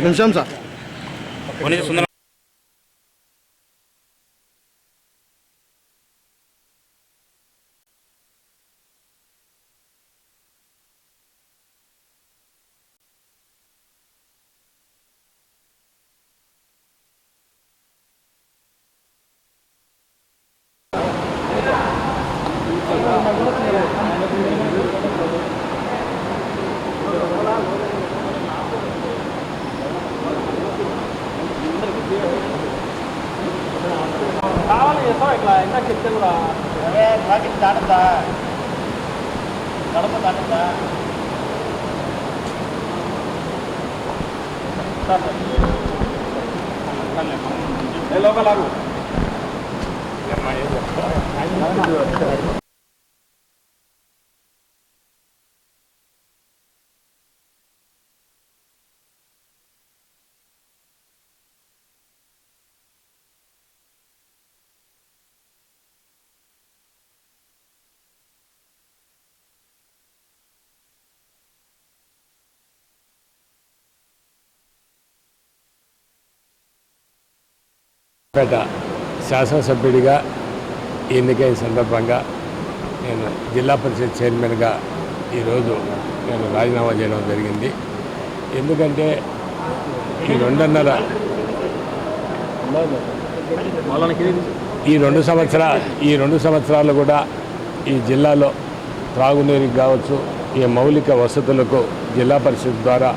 నిమిషం సార్ ರೆಸಾರ್ಟ್ಲ என்ன கிச்சன்ல ஒரே பாக்கெட் தாண்டா கடம்ப தாண்டா ಲೋಕಲ್ ಆಗು పేట శాసనసభ్యుడిగా ఎన్నికైన సందర్భంగా నేను జిల్లా పరిషత్ చైర్మన్గా ఈరోజు నేను రాజీనామా చేయడం జరిగింది. ఎందుకంటే ఈ రెండున్నర ఈ రెండు సంవత్సర ఈ రెండు సంవత్సరాలు కూడా ఈ జిల్లాలో త్రాగునీరుకి కావచ్చు ఈ మౌలిక వసతులకు జిల్లా పరిషత్ ద్వారా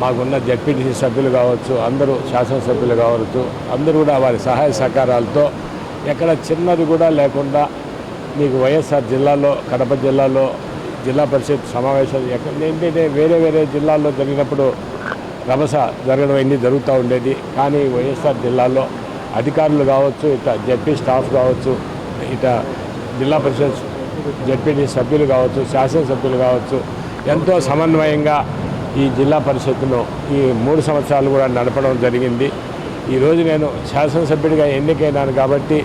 మాకున్న జడ్పీటీసీ సభ్యులు కావచ్చు అందరూ శాసనసభ్యులు కావచ్చు అందరూ కూడా వారి సహాయ సహకారాలతో ఎక్కడ చిన్నది కూడా లేకుండా మీకు వైఎస్ఆర్ జిల్లాలో కడప జిల్లాలో జిల్లా పరిషత్ సమావేశాలు ఎక్కడ ఏంటంటే వేరే వేరే జిల్లాల్లో జరిగినప్పుడు రభస జరగడం అన్నీ జరుగుతూ ఉండేది. కానీ వైఎస్ఆర్ జిల్లాలో అధికారులు కావచ్చు ఇట జడ్పీ స్టాఫ్ కావచ్చు ఇట జిల్లా పరిషత్ జడ్పీటీ సభ్యులు కావచ్చు శాసనసభ్యులు కావచ్చు ఎంతో సమన్వయంగా ఈ జిల్లా పరిషత్తును ఈ మూడు సంవత్సరాలు కూడా నడపడం జరిగింది. ఈరోజు నేను శాసనసభ్యుడిగా ఎన్నికైనాను కాబట్టి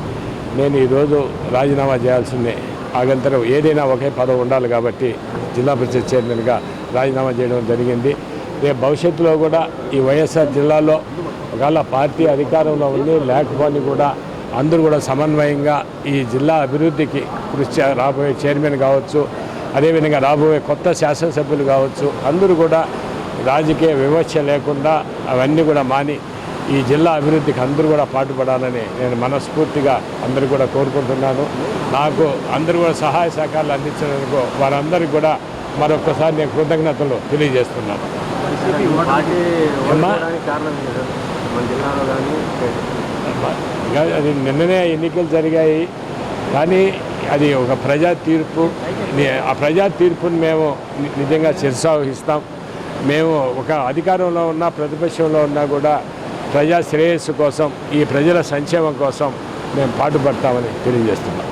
నేను ఈరోజు రాజీనామా చేయాల్సిందే. ఆగంతరం ఏదైనా ఒకే పదవి ఉండాలి కాబట్టి జిల్లా పరిషత్ చైర్మన్గా రాజీనామా చేయడం జరిగింది. రేపు భవిష్యత్తులో కూడా ఈ వైఎస్ఆర్ జిల్లాలో ఒకవేళ పార్టీ అధికారంలో ఉంది లేకపోని కూడా అందరూ కూడా సమన్వయంగా ఈ జిల్లా అభివృద్ధికి కృషి రాబోయే చైర్మన్ కావచ్చు అదేవిధంగా రాబోయే కొత్త శాసనసభ్యులు కావచ్చు అందరూ కూడా రాజకీయ వివక్ష లేకుండా అవన్నీ కూడా మాని ఈ జిల్లా అభివృద్ధికి అందరూ కూడా పాటుపడాలని నేను మనస్ఫూర్తిగా అందరూ కూడా కోరుకుంటున్నాను. నాకు అందరూ కూడా సహాయ సహకారాలు అందించినందుకు వారందరికీ కూడా మరొకసారి నేను కృతజ్ఞతలు తెలియజేస్తున్నాను. అది నిన్ననే ఎన్నికలు జరిగాయి. కానీ అది ఒక ప్రజా తీర్పు. ఆ ప్రజా తీర్పుని మేము నిజంగా శిరసావహిస్తాం మేము ఒక అధికారంలో ఉన్నా ప్రతిపక్షంలో ఉన్నా కూడా ప్రజా శ్రేయస్సు కోసం ఈ ప్రజల సంక్షేమం కోసం మేము పాటుపడతామని తెలియజేస్తున్నాం.